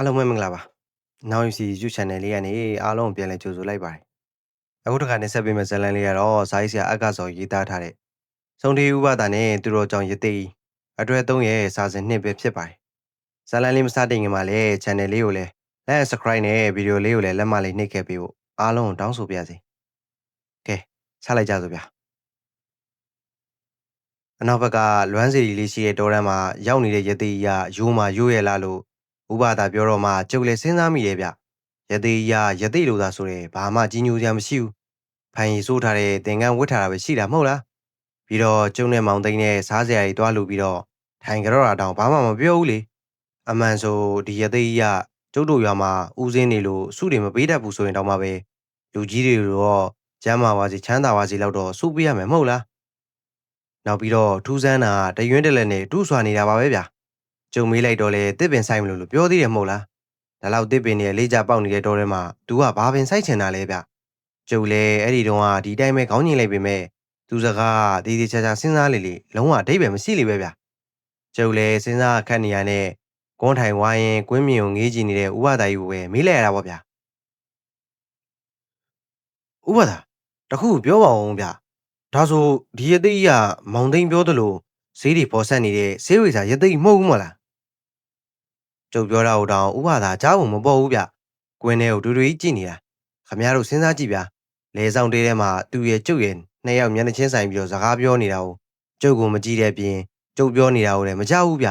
အားလုံးပဲမင်္ဂလာပါ။ Now You See YouTube Channel လေးကနေအားလုံးကိုပြန်လည်ကြိုဆိုလိုက်ပါတယ်။အခုတစ်ခါနဲ့ဆက်ပေးမယ့်ဇာတ်လမ်းလေးကတော့ဇာတ်ဆရာအက္ခစော်ရေးသားထားတဲ့ဆုံးထေးဥပဒါနဲ့သူတော်ကြောင့်ယသိအတွဲ3ရဲ့စာစဉ်နှစ်ပဲဖြစ်ပါတယ်။ဇာတ်လမ်းလေးမစတင်ခင်မှာလည်း channel လေးကိုလည်း like subscribe နဲ့ဗီဒီယိုလေးကိုလည်းလက်မလေးနှိပ်ခဲ့ပေးဖို့အားလုံးကိုတောင်းဆိုပါရစေ။ကဲဆက်လိုက်ကြစို့ဗျာ။အနောက်ဘက်ကလွမ်းစီရီလေးရှိတဲ့တောတန်းမှာရောက်နေတဲ့ယသိကြီးကယိုးမှယိုးရလာလို့ ဥပဒါပြောတော့မှကျုပ်လည်းစဉ်းစားမိတယ်ဗျရသေးရရသေးလို့သာဆိုတယ်ဘာမှကြီးညိုစရာမရှိဘူးဖိုင်ရီစိုးထားတဲ့သင်္ကန်းဝတ်ထားတာပဲရှိတာမဟုတ်လားပြီးတော့ကျုံနဲ့မောင်သိန်းနဲ့စားစရာတွေတွားလို့ပြီးတော့ထိုင်ကြတော့တာတောင်ဘာမှမပြောဘူးလေအမှန်ဆိုဒီရသေးရကျုပ်တို့ရွာမှာဦးစင်းနေလို့စုတွေမပေးတတ်ဘူးဆိုရင်တောင်မှပဲလူကြီးတွေတော့ကျမ်းမာပါစေချမ်းသာပါစေလောက်တော့စုပေးရမယ်မဟုတ်လားနောက်ပြီးတော့ထူးဆန်းတာတရွင်းတလက်နဲ့တူးဆွာနေတာပါပဲဗျာ ကြုံမေးလိုက်တော့လေတစ်ပင်ဆိုင်မလို့လို့ပြောသေးတယ်မဟုတ်လားဒါလောက်တစ်ပင်နဲ့လေးကြပေါက်နေတဲ့တောထဲမှာ तू ကဘာပင်ဆိုင်ချင်တာလဲဗျကျုပ်လည်းအဲ့ဒီတုန်းကဒီတိုင်းပဲခေါင်းညင်လိုက်ပေမဲ့သူစကားဒီဒီချာချာစဉ်းစားလေလေလုံးဝအဓိပ္ပာယ်မရှိလေပဲဗျကျုပ်လည်းစဉ်းစားခတ်နေရတဲ့ကွန်းထိုင်ဝိုင်းရင်ကွင်းမြင်ကိုငေးကြည့်နေတဲ့ဥပဒါကြီးကိုပဲမေးလိုက်ရတာပေါ့ဗျဥပဒါတခုပြောပါဦးဗျဒါဆိုဒီရသိကြီးကမောင်သိန်းပြောသလိုဈေးတွေပေါ်ဆက်နေတဲ့ဈေးဝေစာရသိကြီးမဟုတ်ဘူးမလား ကျုပ်ပြောတာဟိုတောင်ဥပဒါကြားဖို့မပေါ်ဘူးဗျကွင်းထဲကိုတူတူကြီးကြည့်နေတာခမရတို့စဉ်းစားကြည့်ဗျလဲဆောင်တေးထဲမှာသူ့ရဲ့ကျုပ်ရဲ့နှစ်ယောက်မျက်နှာချင်းဆိုင်ပြီးတော့စကားပြောနေတာကိုကျုပ်ကမကြည့်တဲ့ပြင်ကျုပ်ပြောနေတာကိုလည်းမကြောက်ဘူးဗျ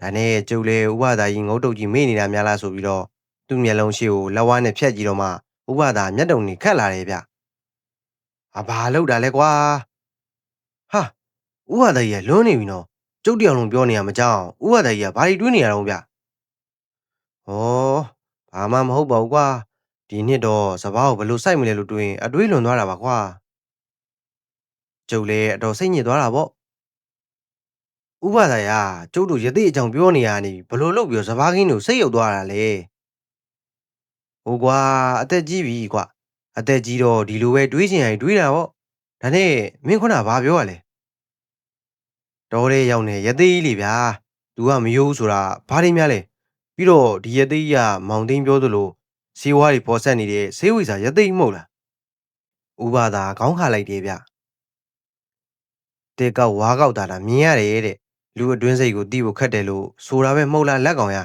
ဒါနဲ့ကျုပ်လည်းဥပဒါကြီးငုတ်တုတ်ကြီးမေ့နေတာများလားဆိုပြီးတော့သူ့မျက်လုံးရှိကိုလက်ဝါးနဲ့ဖြတ်ကြည့်တော့မှဥပဒါမျက်တုံနေခတ်လာတယ်ဗျအဘာလောက်တာလဲကွာဟာဥပဒါကြီးကလွန်းနေပြီနော်ကျုပ်တယောက်လုံးပြောနေရမကြောက်ဥပဒါကြီးကဘာတွေတွေးနေရတော့ဗျ ဩဘာမှမဟုတ်ပါဘူးကွာဒီနှစ်တော့စပားကိုဘယ်လိုစိုက်မလဲလို့တွေးရင်အတွေးလွန်သွားတာပါကွာကျုပ်လည်းအတော်စိတ်ညစ်သွားတာပေါ့ဥပဒါရကျုပ်တို့ယသိအကြောင်းပြောနေရနေဘလို့လုပ်ပြီးစပားကင်းတို့စိတ်ယုတ်သွားတာလေဟိုကွာအသက်ကြီးပြီကွာအသက်ကြီးတော့ဒီလိုပဲတွေးချင်ရင်တွေးတာပေါ့ဒါနဲ့မင်းခုနဘာပြောရလဲတော်ရဲရောက်နေယသိကြီးလေဗျာ तू ကမယိုးဆိုတာဘာတွေများလဲ ပြီးတော့ဒီယသိကြီးကမောင်သိန်းပြောသလိုဈေးဝါးတွေပေါ်ဆက်နေတဲ့ဈေးဝိစာယသိကြီးမဟုတ်လားဥပဒါခေါင်းခါလိုက်တယ်ဗျတေကောက်ဝါကောက်တာတာမြင်ရတယ်တဲ့လူအတွင်းစိတ်ကိုတီးဖို့ခက်တယ်လို့ဆိုတာပဲမဟုတ်လားလက်ကောင်ရ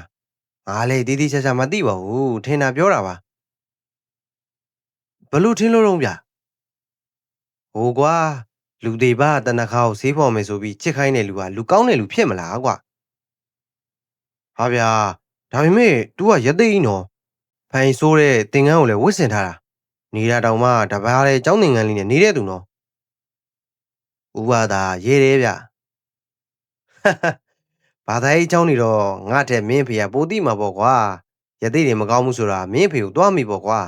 ငါလေတီးတီးချာချာမသိပါဘူးထင်တာပြောတာပါဘလို့ထင်းလို့တော့ဗျဟိုကွာလူသေးပါတနခါကိုဈေးပေါ်မယ်ဆိုပြီးချစ်ခိုင်းတဲ့လူကလူကောင်းတဲ့လူဖြစ်မလားကွာဟာဗျာ ဒါပေမဲ့ तू ကရသိန်းနော်ဖိုင်ဆိုးတဲ့တင်ကန်းကိုလည်းဝစ်စင်ထားတာနေတာတောင်မှတပားလေចောင်းတင်ကန်းလေးနဲ့နေတဲ့သူနော်ဥပါသာရေးတယ်ဗျဘာသာရေးចောင်းနေတော့ငါ့ထက်မင်းဖေကပိုတိမှာပေါ့ကွာရသိတွေမကောင်းဘူးဆိုတာမင်းဖေကိုတွားမိပေါ့ကွာ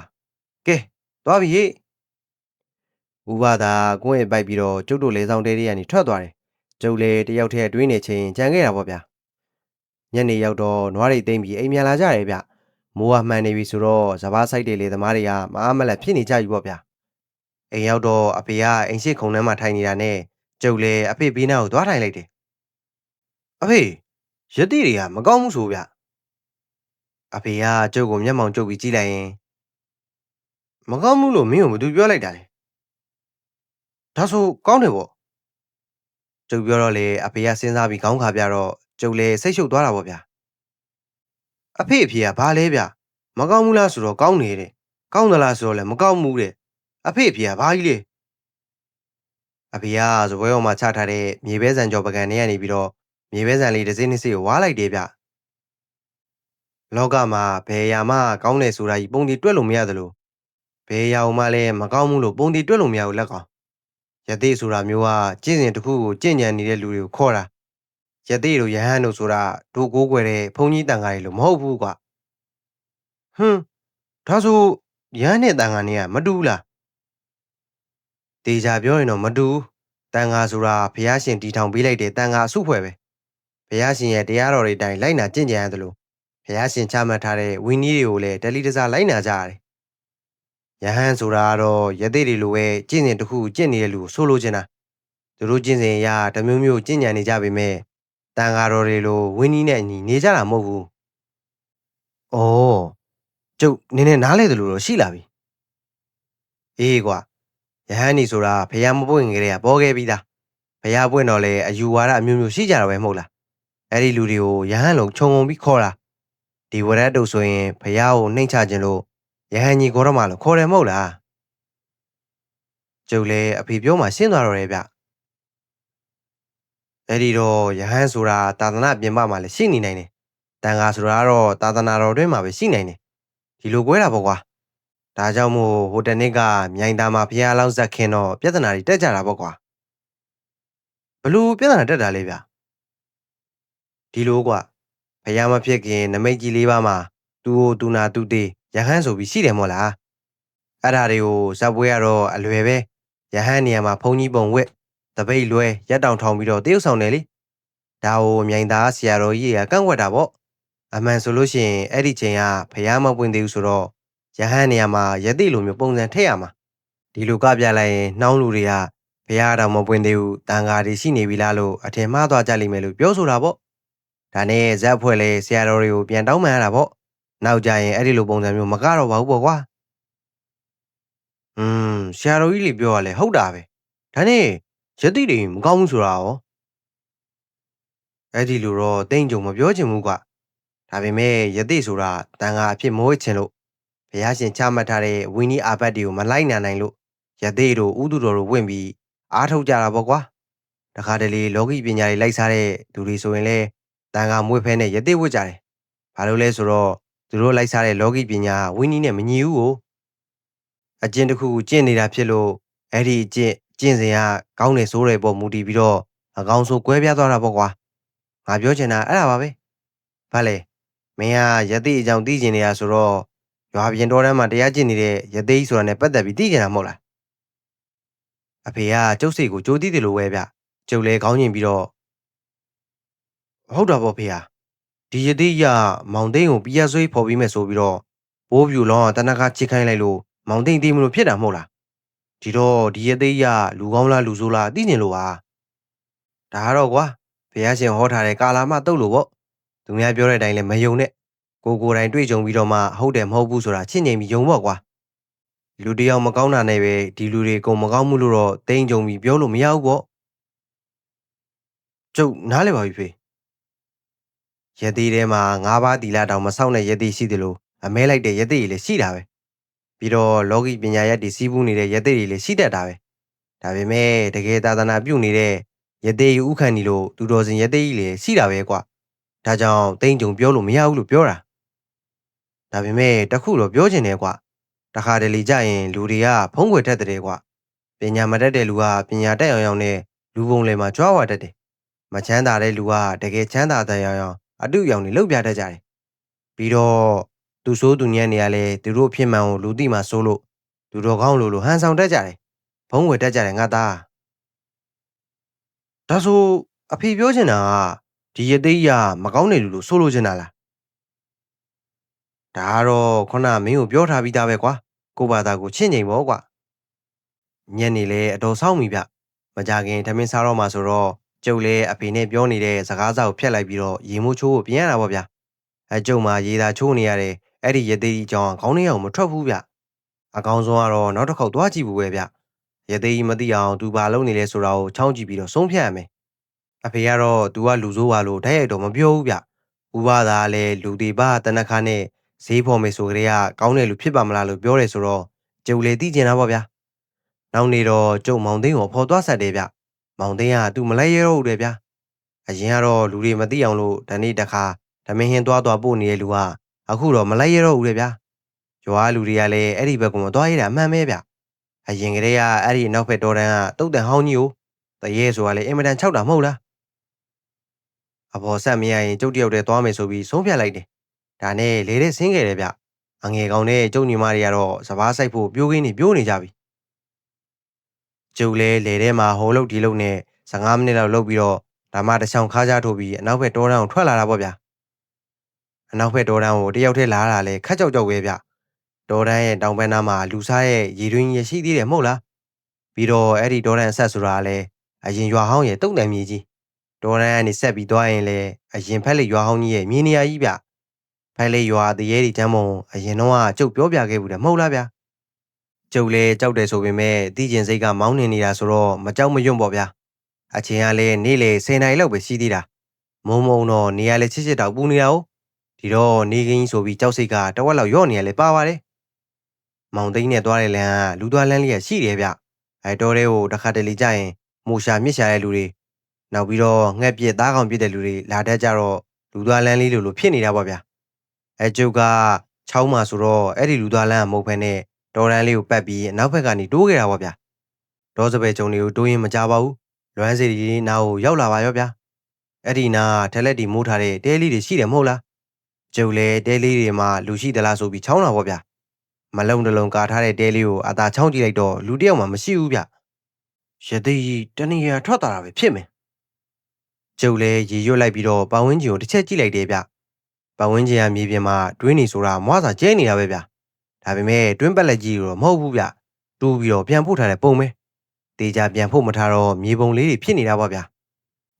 ကဲတွားပြီဟေ့ဥပါသာကိုယ့်ရဲ့ပိုက်ပြီးတော့ကျုပ်တို့လေဆောင်တဲတွေကနေထွက်သွားတယ်ကျုပ်လည်းတယောက်တည်းအတွင်းနေချင်းကြံခဲ့တာပေါ့ဗျာ ညနေရောက်တော့နွားတွေတိမ့်ပြီးအိမ်မြန်လာကြတယ်ဗျမိုးကမှန်နေပြီဆိုတော့စပားဆိုင်တွေလေသမားတွေကမအားမလတ်ဖြစ်နေကြပြီပေါ့ဗျာအိမ်ရောက်တော့အဖေကအိမ်ရှိခုံထဲမှာထိုင်နေတာနဲ့ကျုပ်လည်းအဖေဘေးနားကိုသွားထိုင်လိုက်တယ်အဖေရတိတွေကမကောင်းဘူးဆိုဗျအဖေကကျုပ်ကိုမျက်မှောင်ကျုပ်ပြီးကြည့်လိုက်ရင်မကောင်းဘူးလို့မင်းကိုဘာသူပြောလိုက်တာလဲဒါဆိုကောင်းတယ်ပေါ့ကျုပ်ပြောတော့လေအဖေကစဉ်းစားပြီးခေါင်းခါပြတော့ ကျုပ်လည်းစိတ်ရှုပ်သွားတာပေါ့ဗျာအဖေအဖေကဘာလဲဗျမကောင်းဘူးလားဆိုတော့ကောင်းနေတဲ့ကောင်းသလားဆိုတော့လည်းမကောင်းဘူးတဲ့အဖေအဖေကဘာကြီးလဲအဖေကဇပွဲပေါ်မှာချထားတဲ့မြေပဲဆန်ကြော်ပကံထဲကနေပြီးတော့မြေပဲဆန်လေးတစ်စိမ့်တစ်စိမ့်ကိုဝါလိုက်တယ်ဗျလောကမှာဘယ်ရာမှကောင်းတယ်ဆိုတာကြီးပုံတီတွက်လို့မရသလိုဘယ်ရာမှလည်းမကောင်းဘူးလို့ပုံတီတွက်လို့မရဘူးလက်ကောင်ယသိဆိုတာမျိုးကကျင့်စဉ်တစ်ခုကိုကြင့်ကြံနေတဲ့လူတွေကိုခေါ်တာ ယသိတို့ယဟန်တို့ဆိုတာဒိုကိုးကွယ်တဲ့ဘုံကြီးတန်ခါတွေလို့မဟုတ်ဘူးကွာဟွန်းဒါဆိုယဟန်နဲ့တန်ခါနေကမတူဘူးလားတေချာပြောရင်တော့မတူဘူးတန်ခါဆိုတာဘုရားရှင်တီထောင်ပေးလိုက်တဲ့တန်ခါအစုဖွဲ့ပဲဘုရားရှင်ရဲ့တရားတော်တွေအတိုင်းလိုက်နာကျင့်ကြံရတယ်လို့ဘုရားရှင်ချမှတ်ထားတဲ့ဝိနည်းတွေကိုလည်းတလိတစားလိုက်နာကြရတယ်ယဟန်ဆိုတာကတော့ယသိတွေလိုပဲကျင့်စဉ်တစ်ခုကျင့်နေတဲ့လူကိုဆိုလိုချင်တာသူတို့ကျင့်စဉ်အရာတစ်မျိုးမျိုးကျင့်ကြံနေကြပေမဲ့ တန်ဃာတော်တွေလိုဝင်းနီးနဲ့အညီနေကြတာမဟုတ်ဘူး။အော်ကျုပ်နည်းနည်းနားလဲတယ်လို့တော့ရှိလာပြီ။အေးကွာယဟန်နီဆိုတာဖះမပွင့်ကြတဲ့ကပေါ်ခဲ့ပြီးသား။ဖះပွင့်တော့လေအယူဝါဒအမျိုးမျိုးရှိကြတာပဲမဟုတ်လား။အဲ့ဒီလူတွေကိုယဟန်လုံးခြုံငုံပြီးခေါ်တာ။ဒီဝရတ်တုတ်ဆိုရင်ဖះကိုနှိမ့်ချခြင်းလို့ယဟန်ကြီးခေါ်တော့မှလို့ခေါ်တယ်မဟုတ်လား။ကျုပ်လည်းအဖေပြောမှရှင်းသွားတော့တယ်ဗျ။ အဲ့ဒီတော့ယဟန်ဆိုတာတာသနာပြင်ပမှာလည်းရှိနေနိုင်တယ်။တန်ဃာဆိုတာကတော့တာသနာတော်တွင်းမှာပဲရှိနိုင်တယ်။ဒီလိုကွဲတာပေါ့ကွာ။ဒါကြောင့်မို့ဟိုတနေ့ကမြိုင်သားမှာဖះလောင်းဇက်ခင်တော့ပြဿနာတွေတက်ကြတာပေါ့ကွာ။ဘလို့ပြဿနာတက်တာလဲဗျ။ဒီလိုကွာဖះမဖြစ်ခင်နမိတ်ကြီးလေးပါမှာသူ့ကိုသူနာသူတေယဟန်ဆိုပြီးရှိတယ်မို့လား။အဲ့ဓာတွေကိုဇက်ပွဲကတော့အလွယ်ပဲယဟန်နေရာမှာဖုန်ကြီးပုံဝက် တပိတ်လွဲရက်တောင်ထောင်ပြီးတော့တရုပ်ဆောင်တယ်လေ။ဒါကိုမြိုင်သားဆရာတော်ကြီးကကန့်ကွက်တာပေါ့။အမှန်ဆိုလို့ရှိရင်အဲ့ဒီချိန်ကဖះမပွင့်သေးဘူးဆိုတော့ယဟန်နေရာမှာယသိလိုမျိုးပုံစံထည့်ရမှာဒီလိုကပြလိုက်ရင်နှောင်းလူတွေကဘုရားတော်မပွင့်သေးဘူးတန်ဃာတွေရှိနေပြီလားလို့အထင်မှားသွားကြလိမ့်မယ်လို့ပြောဆိုတာပေါ့ဒါနဲ့ဇက်ဖွဲ့လဲဆရာတော်တွေကိုပြန်တောင်းပန်ရတာပေါ့နောက်ကြရင်အဲ့ဒီလိုပုံစံမျိုးမကတော့ပါဘူးပေါ့ကွာอืมဆရာတော်ကြီးလေးပြောရလဲဟုတ်တာပဲဒါနဲ့ ယသိတွေမကောင်းဘူးဆိုတာရောအဲ့ဒီလိုတော့တိန့်ကြုံမပြောချင်ဘူးကွာဒါပေမဲ့ယသိဆိုတာတန်ဃာအဖြစ်မဟုတ်ချင်လို့ဘုရားရှင်ချမှတ်ထားတဲ့ဝိနည်းအာဘတ်တွေကိုမလိုက်နိုင်နိုင်လို့ယသိတို့ဥဒုတော်တို့ဝင်ပြီးအားထုတ်ကြတာပေါ့ကွာတခါတလေလောကီပညာတွေလိုက်စားတဲ့သူတွေဆိုရင်လဲတန်ခါမွေးဖဲနဲ့ယသိဝတ်ကြတယ်ဘာလို့လဲဆိုတော့သူတို့လိုက်စားတဲ့လောကီပညာဝိနည်းနဲ့မညီဘူးကိုအကျင့်တစ်ခုကျင့်နေတာဖြစ်လို့အဲ့ဒီအကျင့် ကျင့်စဉ်ကကောင်းတယ်ဆိုးတယ်ပေါ်မူတည်ပြီးတော့အကောင်းဆုံးကွဲပြားသွားတာပေါ့ကွာငါပြောချင်တာအဲ့ဒါပါပဲဘာလဲမင်းကယသိအကြောင်းသိကျင်နေတာဆိုတော့ရွာပြင်တော်တန်းမှာတရားကျင့်နေတဲ့ရသေးကြီးဆိုတာနဲ့ပတ်သက်ပြီးသိကြတာမဟုတ်လားအဖေကကျုပ်စိတ်ကိုကြိုးသိတယ်လို့ပဲဗျကျုပ်လည်းခေါင်းညင်ပြီးတော့ဟုတ်တာပေါ့ဖေဟာဒီရသေးကြီးကမောင်သိန်းကိုပြရဆွေးဖော်ပြီးမဲ့ဆိုပြီးတော့ဘိုးပြူလောင်းကတနခါချစ်ခိုင်းလိုက်လို့မောင်သိန်းသိမလို့ဖြစ်တာမဟုတ်လား ဒီတော့ဒီရသေးကြီးကလူကောင်းလားလူဆိုးလားသိနေလို့ပါဒါကတော့ကွာဘုရားရှင်ဟောထားတဲ့ကာလာမတုတ်လို့ပေါ့သူများပြောတဲ့အတိုင်းလည်းမယုံနဲ့ကိုကိုယ်တိုင်တွေ့ကြုံပြီးတော့မှဟုတ်တယ်မဟုတ်ဘူးဆိုတာချင့်ငိမ်ပြီးယုံပေါ့ကွာလူတယောက်မကောင်းတာနဲ့ပဲဒီလူတွေကုန်မကောင်းမှုလို့တော့တိမ့်ကြုံပြီးပြောလို့မရဘူးပေါ့ကျုပ်နားလဲပါပြီဖေရသေးထဲမှာငါးပါးတီလာတောင်မဆောက်တဲ့ရသေးရှိတယ်လို့အမဲလိုက်တဲ့ရသေးတွေလည်းရှိတာပဲ ပြီးတော့လောကီပညာရက်တွေစီးပူးနေတဲ့ရသေးတွေလည်းရှိတတ်တာပဲဒါပေမဲ့တကယ်သာသနာပြုနေတဲ့ရသေးဥခန့်ဒီလို့သူတော်စင်ရသေးကြီးလည်းရှိတာပဲကွာဒါကြောင့်တိမ့်ကြုံပြောလို့မရဘူးလို့ပြောတာဒါပေမဲ့တခုတော့ပြောချင်တယ်ကွာတခါတလေကြရင်လူတွေကဖုံးကွယ်တတ်တယ်ကွာပညာမတတ်တဲ့လူကပညာတတ်အောင်အောင်နဲ့လူပုံလေမှာကြွားဝါတတ်တယ်မချမ်းသာတဲ့လူကတကယ်ချမ်းသာတဲ့အောင်အောင်အတုရောင်နေလှုပ်ပြတတ်ကြတယ်ပြီးတော့ သူဆိုးသူညံ့နေရလဲသူတို့ဖြစ်မှန်ကိုလူတိမှဆိုးလို့လူတော်ကောင်းလို့လို့ဟန်ဆောင်တတ်ကြတယ်ဖုံးကွယ်တတ်ကြတယ်ငါသားဒါဆိုအဖေပြောချင်တာကဒီရသေးရမကောင်းတဲ့လူလို့ဆိုလိုချင်တာလားဒါကတော့ခုနမင်းကိုပြောထားပြီးသားပဲကွာကိုဘာသာကိုချင့်ချိန်ပေါ့ကွာညနေလေအတော်ဆောင်းပြီဗျမကြခင်ထမင်းစားတော့မှဆိုတော့ကျုပ်လည်းအဖေနဲ့ပြောနေတဲ့စကားစာကိုဖျက်လိုက်ပြီးတော့ရေမိုးချိုးကိုပြင်ရတာပေါ့ဗျအကျုံမှာရေသာချိုးနေရတဲ့ အဲ့ဒီရသေးကြီးကြောင်ခေါင်းထဲအောင်မထွက်ဘူးဗျအကောင်းဆုံးကတော့နောက်တစ်ခေါက်သွားကြည့်ဖို့ပဲဗျရသေးကြီးမသိအောင်သူဘာလုပ်နေလဲဆိုတာကိုချောင်းကြည့်ပြီးတော့ဆုံးဖြတ်ရမယ်အဖေကတော့သူကလူဆိုးပါလို့တိုက်ရိုက်တော့မပြောဘူးဗျဥပဒါလည်းလူတွေပါတနခါနဲ့ဈေးဖော်မယ်ဆိုကြတဲ့ကကောင်းတယ်လို့ဖြစ်ပါမလားလို့ပြောတယ်ဆိုတော့ကျုပ်လေသိကျင်တာပေါ့ဗျာနောက်နေတော့ကျုပ်မောင်သိန်းကိုဖော်သွားဆက်တယ်ဗျမောင်သိန်းကသူမလိုက်ရတော့ဘူးတယ်ဗျာအရင်ကတော့လူတွေမသိအောင်လို့ဒီနေ့တခါဓမင်းဟင်းသွားသွားပို့နေတဲ့လူက အခုတော့မလိုက်ရတော့ဘူးတယ်ဗျာရွာလူတွေကလည်းအဲ့ဒီဘက်ကမသွားရတာအမှန်ပဲဗျအရင်ကတည်းကအဲ့ဒီနောက်ဘက်တော်တန်းကတုတ်တန်ဟောင်းကြီးကိုတရေဆိုတာလေအင်မတန်၆တာမဟုတ်လားအဘော်ဆက်မရရင်ကျုပ်တယောက်တည်းသွားမယ်ဆိုပြီးဆုံးဖြတ်လိုက်တယ်ဒါနဲ့လေတဲ့ဆင်းခဲ့တယ်ဗျအငယ်ကောင်နဲ့ကျုပ်ညီမတွေကတော့စပားဆိုင်ဖို့ပြိုးကင်းနေပြိုးနေကြပြီကျုပ်လဲလေထဲမှာဟိုလုတ်ဒီလုတ်နဲ့15မိနစ်လောက်လုတ်ပြီးတော့ဒါမှတစ်ချောင်းခါးကြထိုးပြီးအနောက်ဘက်တောတန်းကိုထွက်လာတာပေါ့ဗျ အနောက်ဘက်တောတန်းကိုတယောက်တည်းလာတာလဲခက်ကြောက်ကြောက်ပဲဗျတောတန်းရဲ့တောင်ဘက်နားမှာလူစားရဲ့ရေတွင်းရရှိသေးတယ်မဟုတ်လားပြီးတော့အဲ့ဒီတောတန်းအဆက်ဆိုတာလဲအရင်ရွာဟောင်းရဲ့တုံတန်မြေကြီးတောတန်းကနေဆက်ပြီးသွားရင်လဲအရင်ဖက်လေရွာဟောင်းကြီးရဲ့မြေနေရာကြီးဗျဖိုင်လေးရွာတရေဒီတန်းမုံအရင်တော့ကကျုပ်ပြောပြခဲ့ဘူးတယ်မဟုတ်လားဗျာကျုပ်လည်းကြောက်တယ်ဆိုပေမဲ့တီးကျင်စိတ်ကမောင်းနေနေတာဆိုတော့မကြောက်မရွံ့ပေါ့ဗျာအချိန်ကလည်းနေ့လေ10နာရီလောက်ပဲရှိသေးတာမုံမုံတော့နေရာလေချစ်ချစ်တောက်ပူနေတာ哦 ဒီတော့နေကင်းဆိုပြီးကြောက်စိတ်ကတဝက်လောက်ရော့နေရလေပါပါတယ်မောင်သိန်းနဲ့သွားတဲ့လမ်းကလူသွားလမ်းလေးရရှိတယ်ဗျအဲတော်တဲ့ကိုတစ်ခါတလေကြာရင်မူရှာမြစ်ရှာတဲ့လူတွေနောက်ပြီးတော့ငှက်ပြစ်သားကောင်ပြစ်တဲ့လူတွေလာတတ်ကြတော့လူသွားလမ်းလေးလိုလိုဖြစ်နေတာပေါ့ဗျာအဲကျုပ်ကချောင်းမှာဆိုတော့အဲ့ဒီလူသားလမ်းကမဟုတ်ဘဲနဲ့တော်ရန်လေးကိုပတ်ပြီးအနောက်ဘက်ကနေတိုးခဲ့တာပေါ့ဗျာဒေါ်စပယ်ဂျုံတွေကိုတိုးရင်မကြပါဘူးလွမ်းစီရီနားကိုရောက်လာပါရောဗျာအဲ့ဒီနားထက်လက်တီမိုးထားတဲ့တဲလေးတွေရှိတယ်မဟုတ်လား ကျုပ်လည်းတဲလေးတွေမှာလူရှိသလားဆိုပြီးချောင်းလာပေါ့ဗျာမလုံတလုံးကာထားတဲ့တဲလေးကိုအသာချောင်းကြည့်လိုက်တော့လူတစ်ယောက်မှမရှိဘူးဗျရသေးကြီးတဏှာထွက်တာပဲဖြစ်မယ်ကျုပ်လည်းရေရွတ်လိုက်ပြီးတော့ပဝင်းကျင်ကိုတစ်ချက်ကြည့်လိုက်တယ်ဗျပတ်ဝန်းကျင်ကမြေပြင်မှာတွင်းနေဆိုတာမွားစာကျဲနေတာပဲဗျဒါပေမဲ့တွင်းပက်လက်ကြီးတော့မဟုတ်ဘူးဗျတူးပြီးတော့ပြန်ဖို့ထားတဲ့ပုံပဲတေချာပြန်ဖို့မထားတော့မြေပုံလေးတွေဖြစ်နေတာပေါ့ဗျ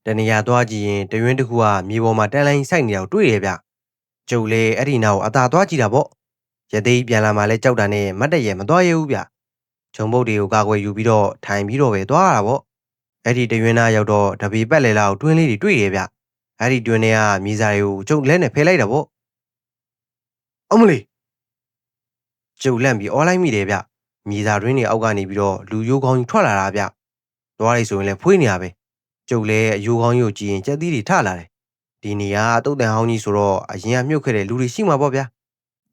တနေရာသွားကြည့်ရင်တရွင်းတစ်ခုကမြေပေါ်မှာတန်းလိုင်းစိုက်နေတာကိုတွေ့ရဗျ ကျုပ်လေအဲ့ဒီနောက်အသာသွားကြည့်တာပေါ့ရသေးပြန်လာမှလဲကြောက်တာနဲ့မတ်တရဲမသွားရဘူးဗျဂျုံပုတ်တွေကိုကာကွယ်ယူပြီးတော့ထိုင်ပြီးတော့ပဲသွားရတာပေါ့အဲ့ဒီတရွင်းသားရောက်တော့တပီပက်လေလောက်တွင်းလေးတွေတွေ့ရဗျအဲ့ဒီတွင်ထဲကမြေစာတွေကိုကျုပ်လက်နဲ့ဖယ်လိုက်တာပေါ့အမလေးကျုပ်လန့်ပြီးအော်လိုက်မိတယ်ဗျမြေစာတွင်တွေအောက်ကနေပြီးတော့လူယိုးကောင်းကြီးထွက်လာတာဗျသွားလိုက်ဆိုရင်လည်းဖွေးနေရပဲကျုပ်လည်းအယိုးကောင်းကြီးကိုကြည့်ရင်ကြက်သီးတွေထလာတယ် ဒီနေရာတုတ်တန်ဟောင်းကြီးဆိုတော့အရင်ကမြုပ်ခဲ့တဲ့လူတွေရှိမှာပေါ့ဗျာ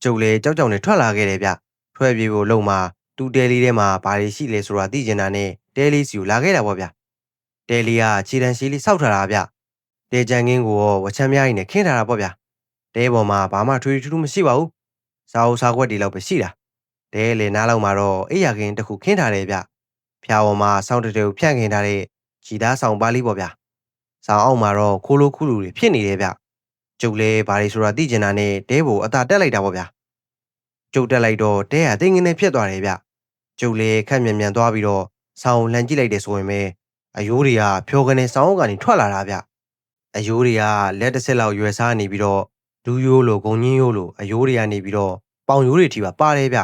ကျုပ်လည်းကြောက်ကြောက်နဲ့ထွက်လာခဲ့တယ်ဗျထွက်ပြေးဖို့လုံမှာတူတဲလေးထဲမှာဘာတွေရှိလဲဆိုတာသိကျင်တာနဲ့တဲလေးစီကိုလာခဲ့တာပေါ့ဗျတဲလေးကခြေတန်းရှိလေးစောက်ထားတာဗျတဲကြံကင်းကိုရောဝချမ်းများကြီးနဲ့ခင်းထားတာပေါ့ဗျာတဲပေါ်မှာဘာမှထွေးထူးထူးမရှိပါဘူးစားအုပ်စားခွက်တွေလောက်ပဲရှိတာတဲလေနားလောက်မှာတော့အိယာကင်းတစ်ခုခင်းထားတယ်ဗျဖျာပေါ်မှာစောင်းတတဲကိုဖြန့်ခင်းထားတဲ့ဂျီသားဆောင်ပါလိပေါ့ဗျာ ဆောင်အောက်မှာတော့ခိုးလိုခုလူတွေဖြစ်နေတယ်ဗျကျုပ်လည်းဘာတွေဆိုတာသိကျင်တာနဲ့တဲဘိုအသာတက်လိုက်တာပေါ့ဗျာကျုပ်တက်လိုက်တော့တဲကတင်းငင်းနဲ့ဖြစ်သွားတယ်ဗျကျုပ်လည်းခက်မြန်မြန်သွားပြီးတော့ဆောင်းလှန်ကြည့်လိုက်တယ်ဆိုရင်ပဲအယိုးတွေကဖြောကနေဆောင်းအုပ်ကနေထွက်လာတာဗျအယိုးတွေကလက်တစ်ဆက်လောက်ရွယ်စားနေပြီးတော့ဒူးရိုးလိုဂုံညင်းရိုးလိုအယိုးတွေကနေပြီးတော့ပေါင်ရိုးတွေထိပါပါတယ်ဗျ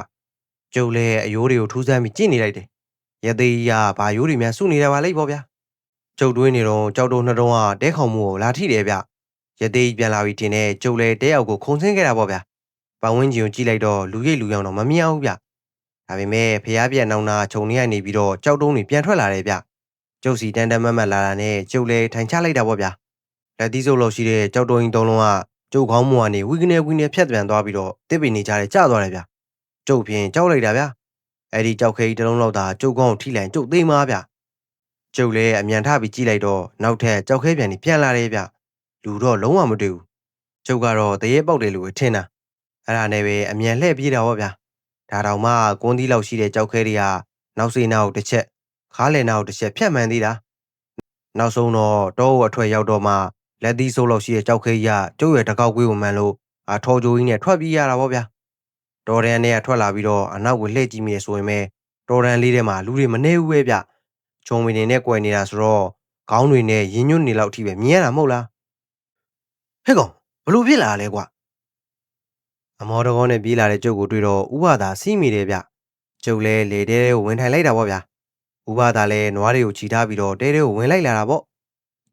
ကျုပ်လည်းအယိုးတွေကိုထူးဆန်းပြီးကြည့်နေလိုက်တယ်ရသေးကြီးကဘာယိုးတွေများစုနေတာပါလိမ့်ပေါ့ဗျာ ကျုပ်တွေးနေတော့ကြောက်တုံနှစ်တုံးကတဲခေါင်မှုကိုလာထိတယ်ဗျရသေးကြီးပြန်လာပြီးတင်တဲ့ကျုပ်လည်းတဲရောက်ကိုခုံဆင်းခဲ့တာပေါ့ဗျာပတ်ဝန်းကျင်ကိုကြည့်လိုက်တော့လူရိတ်လူရောင်တော့မမြင်အောင်ဗျဒါပေမဲ့ဖျားပြက်နောင်နာခြုံနေရနေပြီးတော့ကြောက်တုံးတွေပြန်ထွက်လာတယ်ဗျကျုပ်စီတန်တန်မတ်မတ်လာတာနဲ့ကျုပ်လည်းထိုင်ချလိုက်တာပေါ့ဗျာလက်သီးစုပ်လို့ရှိတဲ့ကြောက်တုံးကြီးသုံးလုံးကကျုပ်ခေါင်းမွာကနေဝီကနေဝီနေဖြတ်ပြန်သွားပြီးတော့တစ်ပင်နေကြတယ်ကျသွားတယ်ဗျကျုပ်ဖြင့်ကြောက်လိုက်တာဗျအဲ့ဒီကြောက်ခဲကြီးတစ်လုံးလောက်သာကျုပ်ခေါင်းကိုထိလန်ကျုပ်သိမ်းပါဗျ ကျုပ်လည်းအမြန်ထပြီးကြည့်လိုက်တော့နောက်ထပ်ကြောက်ခဲပြန်ပြီးပြန်လာတယ်ဗျလူတော့လုံးဝမတွေ့ဘူးကျုပ်ကတော့တရေပေါက်တယ်လို့ထင်တာအဲ့ဒါနဲ့ပဲအမြန်လှည့်ပြေးတာပေါ့ဗျာဒါတောင်မှကွန်းသီးလောက်ရှိတဲ့ကြောက်ခဲတွေကနောက်စေးနောက်တစ်ချက်ခါးလည်နောက်တစ်ချက်ဖြတ်မှန်သေးတာနောက်ဆုံးတော့တောအထွက်ရောက်တော့မှလက်သီးစိုးလို့ရှိတဲ့ကြောက်ခဲကြီးကကျုပ်ရဲ့တကောက်ကွေးကိုမှန်လို့အထော်ကြိုးကြီးနဲ့ထွက်ပြေးရတာပေါ့ဗျာတော်ရန်နဲ့ထွက်လာပြီးတော့အနောက်ကိုလှည့်ကြည့်မိရဆိုရင်ပဲတော်ရန်လေးထဲမှာလူတွေမနေဘူးပဲဗျ ဂျုံဝင်နေနဲ့ကြွယ်နေတာဆိုတော့ခေါင်းတွေနဲ့ရင်းညွတ်နေလောက်ထိပဲမြင်ရတာမဟုတ်လားဟဲ့ကောင်ဘလို့ဖြစ်လာလဲကွာအမောတကောနဲ့ပြေးလာတဲ့ကျုပ်ကိုတွေ့တော့ဥပဒါစီးမိတယ်ဗျကျုပ်လဲလေတဲကိုဝင်ထိုင်လိုက်တာပေါ့ဗျာဥပဒါလည်းနွားတွေကိုခြိထားပြီးတော့တဲတဲကိုဝင်လိုက်လာတာပေါ့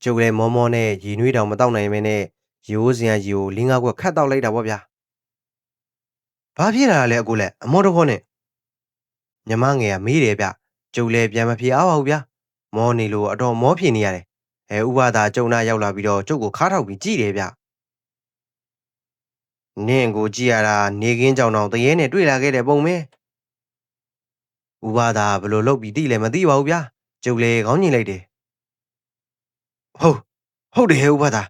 ကျုပ်လည်းမောမောနဲ့ရေနွေးတောင်မတောက်နိုင်မင်းနဲ့ရိုးစင်ရရေကိုလင်းကားကွက်ခတ်တောက်လိုက်တာပေါ့ဗျာဘာဖြစ်လာလဲအကိုလက်အမောတခေါနဲ့ညမငယ်ကမေးတယ်ဗျ ကျုပ်လည်းပြန်မပြေအောင်ပါဘူးဗျာမောနေလို့အတော်မောဖြေနေရတယ်အဲဥပဒါကျုံနာရောက်လာပြီးတော့ကျုပ်ကိုခါထောက်ပြီးကြည့်တယ်ဗျနင့်ကိုကြည့်ရတာနေကင်းကြောင်တောင်တရေနဲ့တွေ့လာခဲ့တဲ့ပုံပဲဥပဒါဘယ်လိုလုပ်ပြီးတိလဲမသိပါဘူးဗျာကျုပ်လည်းခေါင်းညင်လိုက်တယ်ဟုတ်ဟုတ်တယ်ဥပဒါ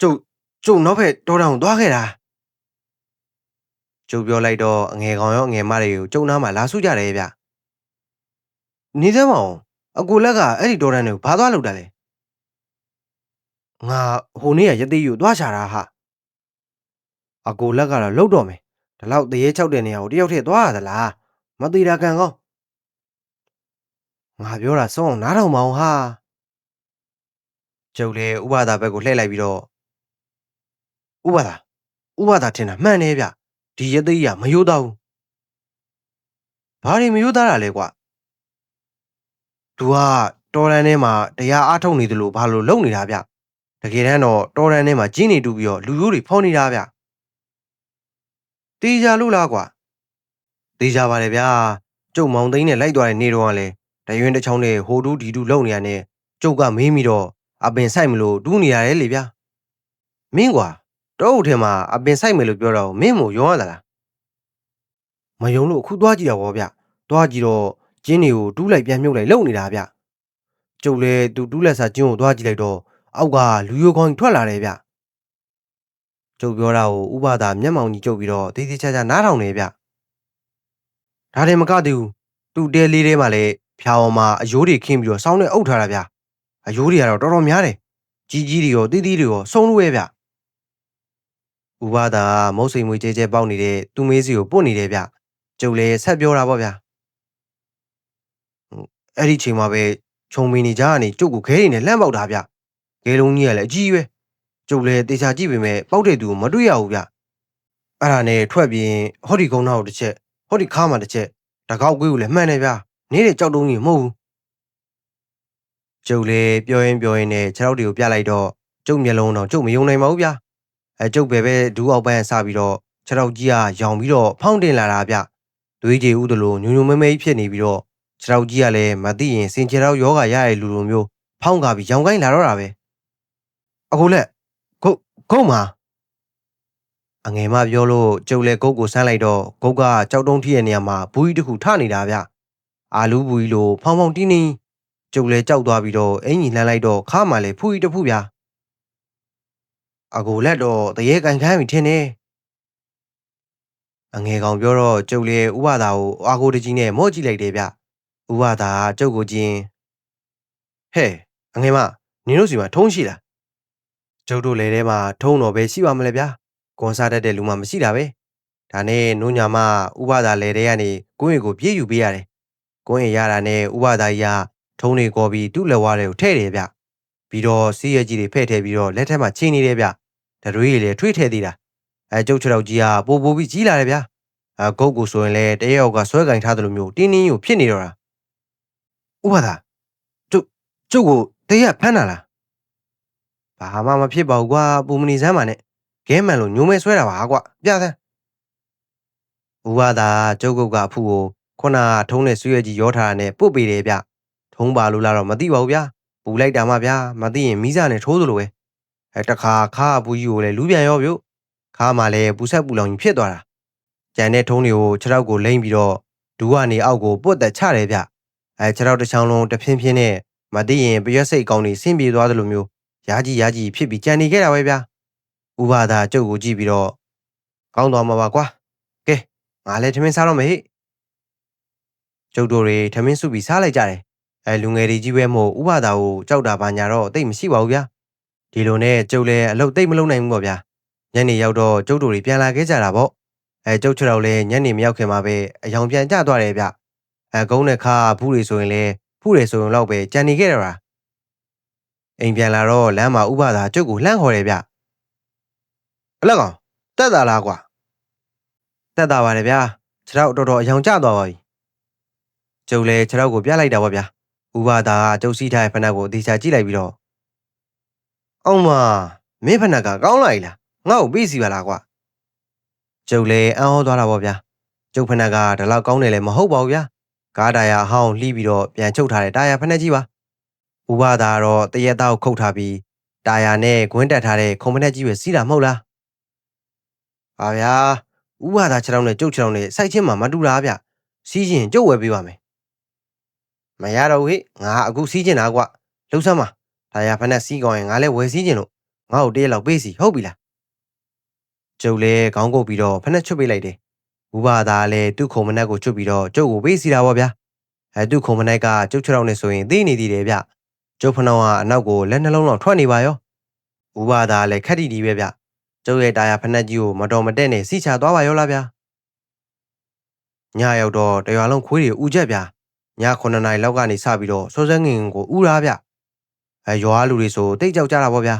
ကျုပ်ကျုပ်နောက်ဖက်တောတောင်သွားခဲ့တာကျုပ်ပြောလိုက်တော့အငယ်ကောင်ရောအငယ်မတွေကိုကျုံနားမှာလာစုကြတယ်ဗျ နေသမောင်အကိုလက်ကအဲ့ဒီတောတန်းတွေကိုဘာသွားလုပ်တာလဲငါဟိုနေ့ကရသေးယူသွားချတာဟာအကိုလက်ကတော့လှုပ်တော့မယ်ဒီလောက်တရေချောက်တဲ့နေရာကိုတယောက်တည်းသွားရသလားမသေးတာကန်ကောငါပြောတာစောအောင်နားထောင်မအောင်ဟာကျုပ်လည်းဥပဒါဘက်ကိုလှည့်လိုက်ပြီးတော့ဥပဒါဥပဒါထင်တာမှန်တယ်ဗျဒီရသိရမယိုးသားဘူးဘာတွေမယိုးသားတာလဲကွာ သူကတော်ရန်ထဲမှာတရားအားထုတ်နေတယ်လို့ဘာလို့လုပ်နေတာဗျတကယ်တမ်းတော့တော်ရန်ထဲမှာကျင်းနေတူပြီးတော့လူရိုးတွေဖော်နေတာဗျတေးကြလို့လားကွာတေးကြပါတယ်ဗျာကျုပ်မောင်သိန်းနဲ့လိုက်သွားတဲ့နေတော့ကလည်းတရွင်းတစ်ချောင်းနဲ့ဟိုတူးဒီတူးလုံနေရတဲ့ကျုပ်ကမေးမိတော့အပင်ဆိုင်မလို့တူးနေရတယ်လေဗျာမင်းကွာတော့ဦးထဲမှာအပင်ဆိုင်မယ်လို့ပြောတော့မင်းမို့ယုံရသလားမယုံလို့အခုသွားကြည့်တော့ဗောဗျသွားကြည့်တော့ ကျင်းတွေကိုတူးလိုက်ပြန်မြုပ်လိုက်လုံနေတာဗျကျုပ်လည်းသူတူးလက်စာကျင်းကိုသွားကြည့်လိုက်တော့အောက်ကလူရိုကောင်းကြီးထွက်လာတယ်ဗျကျုပ်ပြောတာကိုဥပဒါမျက်မှောင်ကြီးကျုပ်ပြီးတော့တေးသေးချာချာနားထောင်နေဗျဒါတွေမကသေးဘူးသူ့တဲလေးထဲမှာလည်းဖြာအောင်မှာအယိုးတွေခင်းပြီးတော့စောင်းနဲ့အုပ်ထားတာဗျအယိုးတွေကတော့တော်တော်များတယ်ကြီးကြီးတွေရောတီးတီးတွေရောစုံလို့ရဲ့ဗျဥပဒါမုတ်စိမ်မွေကျဲကျဲပေါက်နေတဲ့သူ့မေးစီကိုပုတ်နေတယ်ဗျကျုပ်လည်းဆက်ပြောတာပေါ့ဗျာ အဲ့ဒီချိန်မှာပဲခြုံမင်းနေကြကနေကျုပ်ကိုခဲတွေနဲ့လှမ်းပေါက်တာဗျခဲလုံးကြီးကလည်းအကြီးပဲကျုပ်လည်းတေချာကြည့်ပေမဲ့ပေါက်တဲ့သူကိုမတွေ့ရဘူးဗျအဲ့ဒါနဲ့ထွက်ပြီးဟောဒီကုန်းနောက်တစ်ချက်ဟောဒီခါမှတစ်ချက်တကောက်ကွေးကိုလည်းမှန်တယ်ဗျနေတဲ့ကြောက်တုံးကြီးမဟုတ်ဘူးကျုပ်လည်းပြောရင်ပြောရင်နဲ့ခြေထောက်တွေကိုပြလိုက်တော့ကျုပ်မျက်လုံးတော့ကျုပ်မယုံနိုင်ပါဘူးဗျအဲကျုပ်ပဲပဲဒူးအောက်ပန်းစပြီးတော့ခြေထောက်ကြီးကရောင်ပြီးတော့ဖောင်းတင်လာတာဗျသွေးကြီးဥဒလိုညူညူမဲမဲကြီးဖြစ်နေပြီးတော့ ခြေထောက်ကြီးကလည်းမသိရင်စင်ခြေထောက်ယောဂရရဲ့လူလိုမျိုးဖောင်းကားပြီးရောင်ကိုင်းလာတော့တာပဲအခုလက်ဂုတ်ဂုတ်မှာအငယ်မပြောလို့ကျုပ်လည်းဂုတ်ကိုဆန်းလိုက်တော့ဂုတ်ကကြောက်တုံးထီးရဲ့နေရာမှာဘူးကြီးတစ်ခုထနေတာဗျအာလူဘူးကြီးလိုဖောင်းဖောင်းတင်းတင်းကျုပ်လည်းကြောက်သွားပြီးတော့အင်ကြီးလှမ်းလိုက်တော့ခါမှလည်းဖူးကြီးတစ်ဖူးဗျအကိုလက်တော့တရေကန်ခမ်းပြီထင်တယ်အငယ်ကောင်ပြောတော့ကျုပ်လည်းဥပဒါကိုအာကိုတကြီးနဲ့မော့ကြည့်လိုက်တယ်ဗျ ဥပဒါကကျုပ်ကိုကျင်းဟဲ့အငယ်မနင်တို့စီမှာထုံးရှိလားကျုပ်တို့လည်းထဲမှာထုံးတော့ပဲရှိပါမလဲဗျာကွန်ဆာတတ်တဲ့လူမှမရှိတာပဲဒါနဲ့နုညာမဥပဒါလေတဲ့ကနေကိုယ့်ရင်ကိုပြေးယူပေးရတယ်ကိုယ့်ရင်ရတာနဲ့ဥပဒါကြီးကထုံးနေကောပြီးသူ့လက်ဝါးတွေကိုထည့်တယ်ဗျပြီးတော့စီးရဲကြီးတွေဖဲ့ထည့်ပြီးတော့လက်ထက်မှာချင်းနေတယ်ဗျတရွေးတွေလည်းထွေးထည့်သေးတာအဲကျုပ်ချောက်ကြီးကပိုပိုပြီးကြီးလာတယ်ဗျအဲဂုတ်ကိုဆိုရင်လည်းတရက်ယောက်ကဆွဲကင်ထားတယ်လို့မျိုးတင်းတင်းကိုဖြစ်နေတော့တာ ဥပဒါကျုပ်ကျုပ်ကိုတရက်ဖမ်းတာလားဘာမှမဖြစ်ပါဘူးကွာပူမနေစမ်းပါနဲ့ကဲမှန်လို့ညိုမဲဆွဲတာပါကွာပြသန်းဥပဒါကျုပ်ကုတ်ကအဖူကိုခုနကထုံးတဲ့ဆွေးရကြီးရောထားတာနဲ့ပုတ်ပေးတယ်ဗျထုံးပါလို့လားတော့မသိပါဘူးဗျာပူလိုက်တာမှဗျာမသိရင်မိစားနဲ့ထိုးသလိုပဲအဲတခါခါအပူကြီးကိုလည်းလူပြန်ရောပြုတ်ခါမှလည်းပူဆက်ပူလောင်ကြီးဖြစ်သွားတာကြံတဲ့ထုံးတွေကိုခြေထောက်ကိုလိမ့်ပြီးတော့ဒူးကနေအောက်ကိုပုတ်တက်ချတယ်ဗျ အဲခြေထောက်တစ်ချောင်းလုံးတဖြင်းဖြင်းနဲ့မသိရင်ပရွက်စိတ်ကောင်းနေဆင်းပြေသွားသလိုမျိုးရာကြီးရာကြီးဖြစ်ပြီးကြံနေခဲ့တာပဲဗျာဥပါဒါကျုပ်ကိုကြည့်ပြီးတော့ကောင်းသွားမှာပါကွာကဲငါလည်းထမင်းစားတော့မယ်ဟိကျုပ်တို့တွေထမင်းစုပြီးစားလိုက်ကြတယ်အဲလူငယ်တွေကြီးပဲမို့ဥပါဒါကိုကြောက်တာပါညာတော့တိတ်မရှိပါဘူးဗျာဒီလိုနဲ့ကျုပ်လည်းအလုပ်တိတ်မလုပ်နိုင်ဘူးပေါ့ဗျာညနေရောက်တော့ကျုပ်တို့တွေပြန်လာခဲ့ကြတာပေါ့အဲကျုပ်ချောက်လည်းညနေမရောက်ခင်မှာပဲအယောင်ပြန်ကျသွားတယ်ဗျ အဲကုန်းနဲ့ခါဘူးတွေဆိုရင်လည်းဖူးတယ်ဆိုရင်တော့ပဲကြံနေခဲ့တော့တာအိမ်ပြန်လာတော့လမ်းမှာဥပါဒါကျုပ်ကိုလှမ်းခေါ်တယ်ဗျအလက်ကောင်တက်တာလားကွာတက်တာပါတယ်ဗျာခြေထောက်တော်တော်အယောင်ကျသွားပါပြီကျုပ်လည်းခြေထောက်ကိုပြလိုက်တာပေါ့ဗျာဥပါဒါကကျုပ်စီးထားတဲ့ဖနက်ကိုအသေးချာကြည့်လိုက်ပြီးတော့အောင်မမင်းဖနက်ကကောင်းလိုက်လားငါ့ကိုပြီးစီပါလားကွာကျုပ်လည်းအံ့ဩသွားတာပေါ့ဗျာကျုပ်ဖနက်ကဒီလောက်ကောင်းတယ်လည်းမဟုတ်ပါဘူးဗျာ ကားတာယာအဟောင်းလှီးပြီးတော့ပြန်ချုပ်ထားတဲ့တာယာဖနက်ကြီးပါဥပါဒါတော့တရက်သားကိုခုတ်ထားပြီးတာယာနဲ့ဂွင်းတက်ထားတဲ့ခုံဖနက်ကြီးပဲစီးတာမဟုတ်လားဟာဗျာဥပါဒါခြေထောက်နဲ့ကျုပ်ခြေထောက်နဲ့စိုက်ချင်းမှမတူတာဗျစီးရင်ကျုပ်ဝယ်ပေးပါမယ်မရတော့ဟိငါအခုစီးကျင်တာကွလှုပ်ဆမ်းပါဒါရဖက်နဲ့စီးကောင်းရင်ငါလည်းဝယ်စီးကျင်လို့ငါ့ကိုတရက်လောက်ပေးစီဟုတ်ပြီလားကျုပ်လည်းခေါင်းကုပ်ပြီးတော့ဖက်နဲ့ချွတ်ပေးလိုက်တယ် ဥပါသားလည်းသူ့ခုံမနက်ကိုချွတ်ပြီးတော့ကျုပ်ကိုပေးစီတာပေါ့ဗျာအဲသူ့ခုံမနက်ကကျုပ်ချောက်နဲ့ဆိုရင်သိနေသေးတယ်ဗျကျုပ်ဖနှောင်းကအနောက်ကိုလက်နှလုံးလောက်ထွက်နေပါရောဥပါသားလည်းခက်တီတီပဲဗျကျုပ်ရဲ့တာယာဖက်နဲ့ကြီးကိုမတော်မတက်နဲ့စီချသွားပါရောလားဗျာညရောက်တော့တရွာလုံးခွေးတွေဥချက်ဗျာည9နာရီလောက်ကနေစပြီးတော့စောစဲငင်ကိုဥရာဗျအဲရွာလူတွေဆိုတိတ်ကြောက်ကြတာပေါ့ဗျာ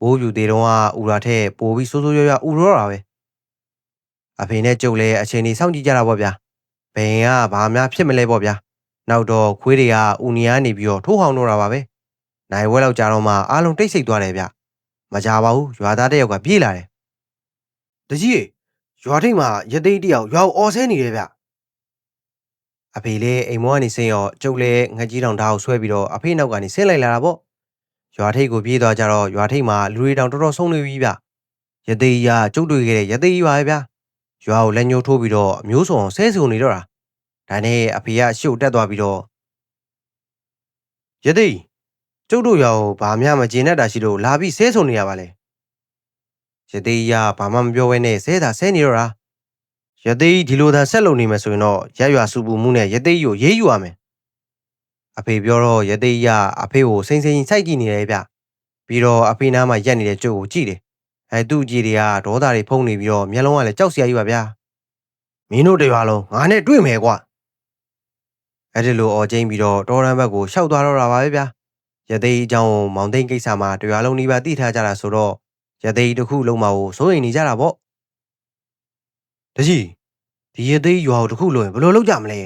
ဘိုးပြူသေးတော့ကဥရာထက်ပိုပြီးစိုးစိုးရွရွဥရောတာပဲ အဖေနဲ့ကျုပ်လည်းအချိန်ကြီးစောင့်ကြည့်ကြတာပေါ့ဗျာဘယ်ကဘာများဖြစ်မလဲပေါ့ဗျာနောက်တော့ခွေးတွေကဦးနီကနေပြီးတော့ထိုးဟောင်းတော့တာပါပဲနိုင်ဝဲလောက်ကြာတော့မှအားလုံးတိတ်ဆိတ်သွားတယ်ဗျမကြပါဘူးရွာသားတစ်ယောက်ကပြေးလာတယ်တကြီးရွာထိပ်မှာရသိန်းတစ်ယောက်ရွာကိုအော်ဆဲနေတယ်ဗျအဖေလည်းအိမ်မောကနေဆင်းရောကျုပ်လည်းငကြီးတောင်ဓာတ်ကိုဆွဲပြီးတော့အဖေနောက်ကနေဆင်းလိုက်လာတာပေါ့ရွာထိပ်ကိုပြေးသွားကြတော့ရွာထိပ်မှာလူတွေတောင်တော်တော်ဆုံးနေပြီဗျရသိန်းရကျုပ်တွေ့ခဲ့တဲ့ရသိန်းရွာပဲဗျ ရွာကိုလက်ညှိုးထိုးပြီးတော့အမျိုးစုံဆဲစုံနေတော့တာဒါနဲ့အဖေကရှုပ်တက်သွားပြီးတော့ရသိန်းကျုပ်တို့ရွာကိုဘာမှမကျေနပ်တာရှိလို့လာပြီးဆဲဆုံနေရပါလေရသိန်းရဘာမှမပြောဘဲနဲ့ဆဲတာဆဲနေတော့တာရသိန်းဒီလိုသာဆက်လုပ်နေမယ်ဆိုရင်တော့ရက်ရွာစုပူမှုနဲ့ရသိန်းကိုရေးယူရမယ်အဖေပြောတော့ရသိန်းရအဖေကိုစိမ့်စိမ့်စိုက်ကြည့်နေတယ်ဗျပြီးတော့အဖေနားမှာရက်နေတဲ့ကျုပ်ကိုကြည့်တယ် အဲသူ့ကြည့်တွေကဒေါသတွေဖုံးနေပြီးတော့မျက်လုံးကလည်းကြောက်စရာကြီးပါဗျာမင်းတို့တရွာလုံးငါနဲ့တွေ့မယ်ကွာအဲ့ဒီလိုអော်ကျင်းပြီးတော့တော်ရန်ဘက်ကိုရှောက်သွားတော့တာပါပဲဗျာရသိန်းအကြောင်းကိုမောင်သိန်းကိစ္စမှာတရွာလုံးနှီးပါသိထားကြတာဆိုတော့ရသိန်းတစ်ခုလုံးမှာကိုစိုးရိမ်နေကြတာပေါ့တကြီးဒီရသိန်းရွာကိုတစ်ခုလုံးရင်ဘယ်လိုလုပ်ကြမလဲ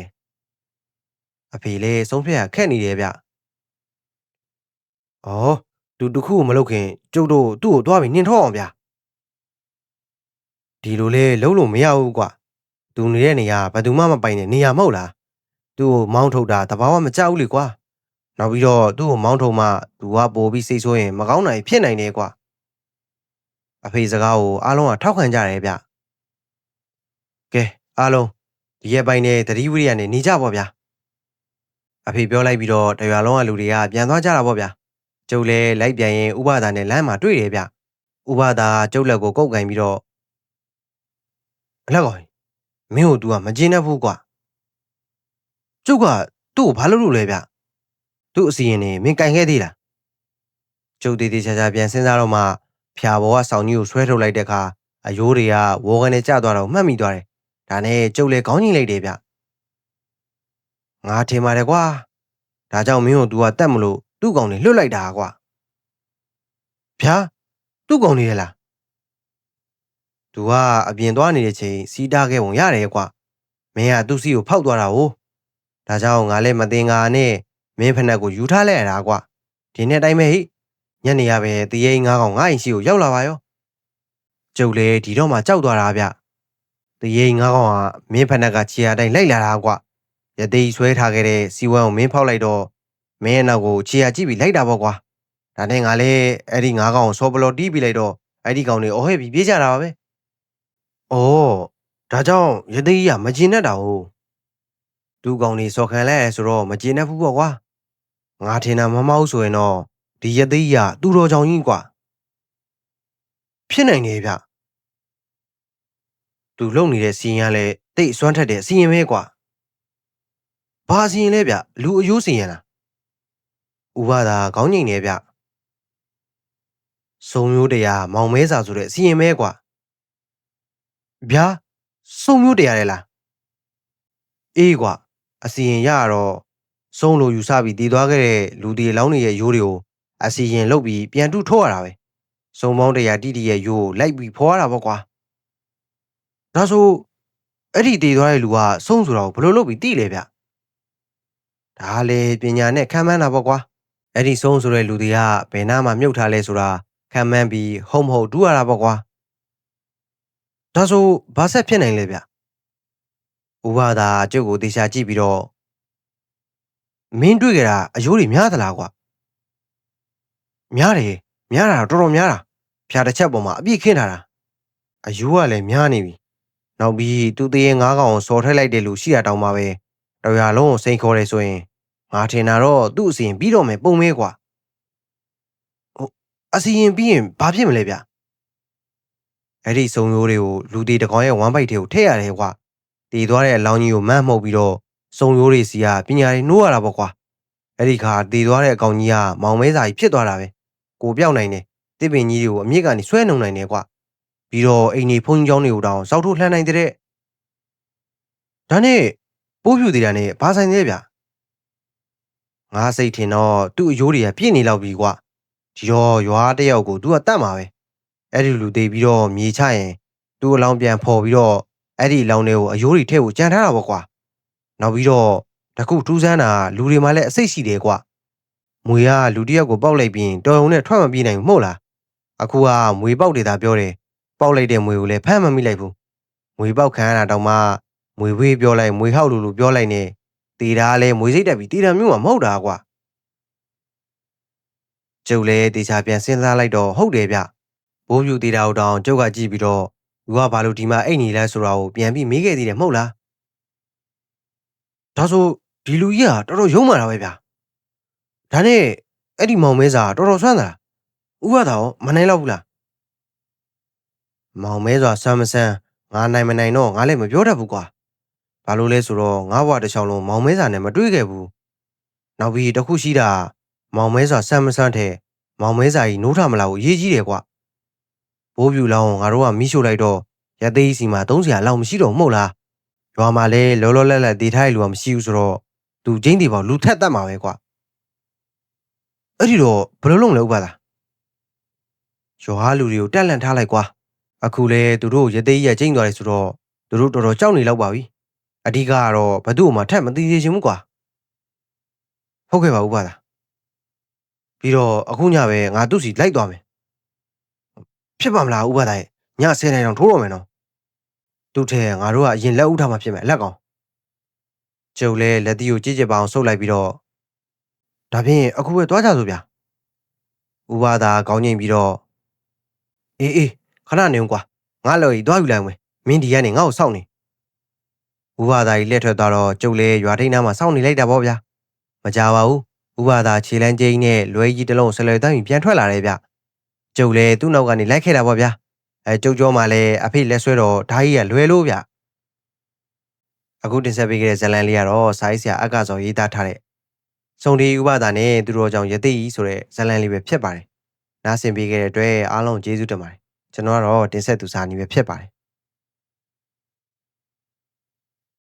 အဖေလည်းဆုံးဖြတ်ရခက်နေတယ်ဗျဩ သူတစ်ခုကိုမလုပ်ခင်ကျုပ်တို့သူ့ကိုတွားပြီးနှင်ထုတ်အောင်ဗျဒီလိုလဲလုံးလို့မရဘူးကွာသူနေတဲ့နေရာဘယ်သူမှမပိုင်တဲ့နေရာမဟုတ်လားသူ့ကိုမောင်းထုတ်တာတဘာဝမကြောက်ဘူးလေကွာနောက်ပြီးတော့သူ့ကိုမောင်းထုတ်မှသူကပိုပြီးစိတ်ဆိုးရင်မကောင်းနိုင်ဖြစ်နိုင်တယ်ကွာအဖေစကားကိုအားလုံးကထောက်ခံကြတယ်ဗျကဲအားလုံးဒီရက်ပိုင်းနဲ့တတိဝိရိယနဲ့နေကြပါဗျာအဖေပြောလိုက်ပြီးတော့တရွာလုံးကလူတွေကပြန်သွားကြတာပေါ့ဗျာ ကျုပ်လည်းလိုက်ပြန်ရင်ဥပဒါနဲ့လမ်းမှာတွေ့တယ်ဗျဥပဒါကျုပ်လက်ကိုကုတ်ကင်ပြီးတော့အလက်ကောင်မင်းတို့ तू ကမကျင်းတတ်ဘူးကွာကျုပ်ကသူ့ကိုဘာလုပ်လို့လဲဗျသူ့အစီရင်နေမင်းကင်ခဲ့သေးလားကျုပ်တည်တည်ချာချာပြန်စဉ်းစားတော့မှဖြာဘောကဆောင်းကြီးကိုဆွဲထုတ်လိုက်တဲ့အခါအယိုးတွေကဝေါ်ကနေကျသွားတော့မှတ်မိသွားတယ်ဒါနဲ့ကျုပ်လည်းခေါင်းကြီးလိုက်တယ်ဗျငါထင်ပါတယ်ကွာဒါကြောင့်မင်းတို့ तू ကတတ်မလို့ သူ့ကောင်တွေလွတ်လိုက်တာကွာဗျာသူ့ကောင်တွေရလားသူကအပြင်သွားနေတဲ့ချိန်စီးတားခဲ့ပုံရတယ်ကွာမင်းကသူ့စီကိုဖောက်သွားတာ ਉਹ ဒါကြောင့်ငါလည်းမတင်ငါနဲ့မင်းဖက်နှက်ကိုယူထားလိုက်ရတာကွာဒီနေ့တိုင်းပဲဟိညနေရပဲတရေငါးကောင်ငါ့အိမ်ရှိကိုရောက်လာပါရောကျုပ်လေဒီတော့မှကြောက်သွားတာဗျတရေငါးကောင်ကမင်းဖက်နှက်ကခြေရတိုင်းလိုက်လာတာကွာရသေးဆွဲထားခဲ့တဲ့စီဝမ်းကိုမင်းဖောက်လိုက်တော့ မင်းရဲ့နောက်ကိုခြေရကြည့်ပြီးလိုက်တာပေါ့ကွာဒါနဲ့ငါလည်းအဲ့ဒီငါးကောင်ကိုစောပလော်တီးပြီးလိုက်တော့အဲ့ဒီကောင်တွေအော်ဟဲ့ပြီးပြေးကြတာပါပဲဩဒါကြောင့်ရသေးကြီးကမကျင်တတ်တာ ਉਹ ဒူကောင်နေစော်ခံလဲဆိုတော့မကျေနပ်ဘူးပေါ့ကွာငါထင်တာမမောက်ဆိုရင်တော့ဒီရသေးရသူ့တော်ကြောင့်ကြီးကွာဖြစ်နိုင်နေဗျသူလုံနေတဲ့စီရင်ကလည်းတိတ်အစွမ်းထက်တဲ့စီရင်ပဲကွာဘာစီရင်လဲဗျလူအယိုးစီရင်လား ဥပါသာခေါင်းငိမ့်နေဗျစုံမျိုးတရားမောင်မဲစာဆိုတဲ့စီရင်ပဲကွာဗျာစုံမျိုးတရားလေလားအေးကွာအစီရင်ရတော့စုံလို့ယူဆပြီးတည်သွားခဲ့တဲ့လူဒီလောင်းတွေရဲ့ရိုးတွေကိုအစီရင်လုတ်ပြီးပြန်တုထုတ်ရတာပဲစုံပေါင်းတရားတိတိရဲ့ရိုးကိုလိုက်ပြီးဖော်ရတာပေါ့ကွာဒါဆိုအဲ့ဒီတည်သွားတဲ့လူကစုံဆိုတော့ဘယ်လိုလုပ်ပြီးတိလဲဗျဒါလေပညာနဲ့ခံမှန်းတာပေါ့ကွာ အဲ့ဒီစုံဆိုတဲ့လူတွေကဘယ်နာမှမြုပ်ထားလဲဆိုတာခံမှန်းပြီးဟုတ်မဟုတ်တူရတာပေါ့ကွာဒါဆိုဘာဆက်ဖြစ်နိုင်လဲဗျဥပဒါကျုပ်ကိုတေချာကြည့်ပြီးတော့မင်းတွေ့ကြတာအယိုးတွေများသလားကွာများတယ်များတာတော့တော်တော်များတာဖျားတစ်ချက်ပေါ်မှာအပြည့်ခင်းထားတာအယိုးကလည်းများနေပြီနောက်ပြီးသူတရေငါးကောင်စော်ထည့်လိုက်တဲ့လူရှိတာတောင်မှပဲတော်ရလုံးကိုစိန်ခေါ်တယ်ဆိုရင် ငါထင်တာတော့သူ့အစီရင်ပြီးတော့မယ်ပုံမဲကွာဟိုအစီရင်ပြီးရင်ဘာဖြစ်မလဲဗျအဲ့ဒီစုံရိုးတွေကိုလူတီတကောင်ရဲ့ဝမ်းပိုက်တွေကိုထည့်ရတယ်ကွာတည်သွားတဲ့လောင်းကြီးကိုမတ်မှုတ်ပြီးတော့စုံရိုးတွေစီကပညာတွေနှိုးရတာပေါ့ကွာအဲ့ဒီခါတည်သွားတဲ့အကောင်ကြီးကမောင်မဲစာကြီးဖြစ်သွားတာပဲကိုပြောက်နိုင်တယ်တစ်ပင်ကြီးတွေကိုအမြင့်ကနေဆွဲနှုံနိုင်တယ်ကွာပြီးတော့အိမ်နေဖုန်းကြီးကျောင်းတွေကိုတောင်စောက်ထုတ်လှမ်းနိုင်တဲ့ဒါနဲ့ပိုးဖြူတီတာနဲ့ဘာဆိုင်လဲဗျာ ငါစိတ်ထင်တော့သူ့အယိုးတွေကပြည့်နေလောက်ပြီကွာဒီတော့ရွာတယောက်ကိုသူကတတ်မှာပဲအဲ့ဒီလူသေးပြီးတော့မြေချရင်သူ့အလောင်းပြန်ဖော်ပြီးတော့အဲ့ဒီလောင်တွေကိုအယိုးတွေထဲကိုကြံထားတာပေါ့ကွာနောက်ပြီးတော့တခုထူးဆန်းတာလူတွေမှလည်းအစိတ်ရှိတယ်ကွာမွေကလူတစ်ယောက်ကိုပေါက်လိုက်ပြီးတော်ုံနဲ့ထွက်မပြေးနိုင်ဘူးမဟုတ်လားအခုကမွေပေါက်တယ်သာပြောတယ်ပေါက်လိုက်တဲ့မွေကိုလည်းဖမ်းမမိလိုက်ဘူးမွေပေါက်ခံရတာတောင်မှမွေဝေးပြောလိုက်မွေဟောက်လို့လို့ပြောလိုက်နေ တေတာကလည်းမွေစိတ်တက်ပြီးတေတာမျိုးမှမဟုတ်တာကွာကျုပ်လည်းတေချာပြန်စဉ်းစားလိုက်တော့ဟုတ်တယ်ဗျဘိုးပြူတေတာကိုတောင်ကျုပ်ကကြည့်ပြီးတော့လူကဘာလို့ဒီမှာအိတ်နေလဲဆိုတာကိုပြန်ပြီးမေးခဲ့သေးတယ်မဟုတ်လားဒါဆိုဒီလူကြီးကတော်တော်ယုံမှန်တာပဲဗျဒါနဲ့အဲ့ဒီမောင်မဲစာတော်တော်ဆွမ်းတာဥပဒါရောမနိုင်တော့ဘူးလားမောင်မဲစွာဆမ်းမဆမ်းငါနိုင်မနိုင်တော့ငါလည်းမပြောတတ်ဘူးကွာ ဘာလို့လဲဆိုတော့ငါဘဝတစ်ချောင်းလုံးမောင်မဲစာနဲ့မတွေ့ခဲ့ဘူးနောက်ပြီးတစ်ခုရှိတာမောင်မဲစွာဆမ်းမဆမ်းတဲ့မောင်မဲစာကြီးနိုးထမလာဘူးအရေးကြီးတယ်ကွာဘိုးပြူလောင်းငါတို့ကမိရှို့လိုက်တော့ရသေးစီမှာသုံးစရာလောက်မရှိတော့ဘူးမဟုတ်လားရွာမှာလည်းလောလောလတ်လတ်တည်ထားရလူကမရှိဘူးဆိုတော့သူချင်းတီပေါ့လူထက်တတ်မှာပဲကွာအဲ့ဒီတော့ဘယ်လိုလုပ်လဲဥပါလားရွာလူတွေကိုတက်လန့်ထားလိုက်ကွာအခုလေသူတို့ရသေးရချင်းသွားတယ်ဆိုတော့သူတို့တော်တော်ကြောက်နေလောက်ပါပြီ အဓိကကတော့ဘသူ့မှာထက်မသိသေးချင်ဘူးကွာဟုတ်ကဲ့ပါဥပါလားပြီးတော့အခုညပဲငါသူ့စီလိုက်သွားမယ်ဖြစ်ပါမလားဥပါသားရဲ့ည10နိုင်အောင်ထိုးတော့မယ်နော်သူ့ထဲငါတို့ကအရင်လက်ဥထားမှဖြစ်မယ်အလက်ကောင်ကျုပ်လဲလက်တီကိုကြည့်ကြပါအောင်ဆုပ်လိုက်ပြီးတော့ဒါဖြင့်အခုပဲသွားကြစို့ဗျာဥပါသားကောင်းငိမ့်ပြီးတော့အေးအေးခဏနေဦးကွာငါလော်ကြီးသွားယူလိုက်ဝင်မင်းဒီကနေငါ့ကိုစောင့်နေ ဥပါသားကြီးလက်ထွက်သွားတော့ကျုပ်လဲရွာထိန်းနားမှာစောင့်နေလိုက်တာပေါ့ဗျာမကြပါဘူးဥပါသားခြေလန်းကျင်းနဲ့လွဲကြီးတစ်လုံးဆလွယ်တန်းပြီးပြန်ထွက်လာတယ်ဗျကျုပ်လဲသူ့နောက်ကနေလိုက်ခဲ့တာပေါ့ဗျာအဲကျုပ်ကျော်မှလည်းအဖေလက်ဆွဲတော့ဓာကြီးကလွယ်လို့ဗျအခုတင်ဆက်ပေးခဲ့တဲ့ဇတ်လန်လေးကတော့စာရေးဆရာအက္ခစောရေးသားထားတဲ့စုံဒီဥပဒါနဲ့သူတော်ကြောင့်ယသိကြီးဆိုတဲ့ဇတ်လန်လေးပဲဖြစ်ပါတယ်နားဆင်ပေးခဲ့တဲ့အတွက်အားလုံးကျေးဇူးတင်ပါတယ်ကျွန်တော်ကတော့တင်ဆက်သူစာနီပဲဖြစ်ပါတယ်